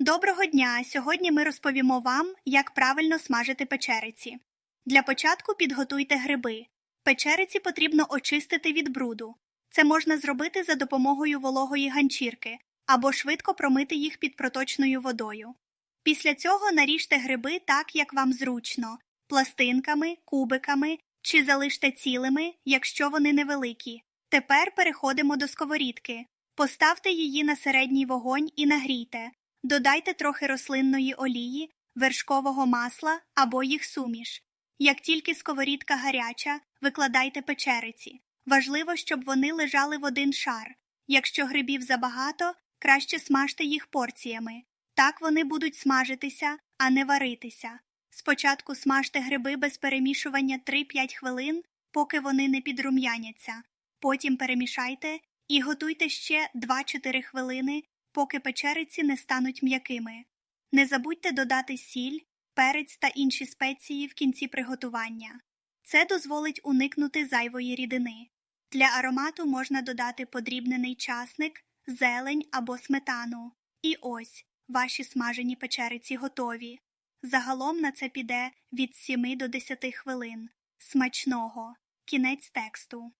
Доброго дня! Сьогодні ми розповімо вам, як правильно смажити печериці. Для початку підготуйте гриби. Печериці потрібно очистити від бруду. Це можна зробити за допомогою вологої ганчірки або швидко промити їх під проточною водою. Після цього наріжте гриби так, як вам зручно пластинками, кубиками чи залиште цілими, якщо вони невеликі. Тепер переходимо до сковорідки. Поставте її на середній вогонь і нагрійте. Додайте трохи рослинної олії, вершкового масла або їх суміш. Як тільки сковорідка гаряча, викладайте печериці. Важливо, щоб вони лежали в один шар. Якщо грибів забагато, краще смажте їх порціями. Так вони будуть смажитися, а не варитися. Спочатку смажте гриби без перемішування 3-5 хвилин, поки вони не підрум'яняться. Потім перемішайте і готуйте ще 2-4 хвилини, поки печериці не стануть м'якими. Не забудьте додати сіль, перець та інші спеції в кінці приготування. Це дозволить уникнути зайвої рідини. Для аромату можна додати подрібнений часник, зелень або сметану. І ось ваші смажені печериці готові. Загалом на це піде від 7 до 10 хвилин. Смачного. Кінець тексту.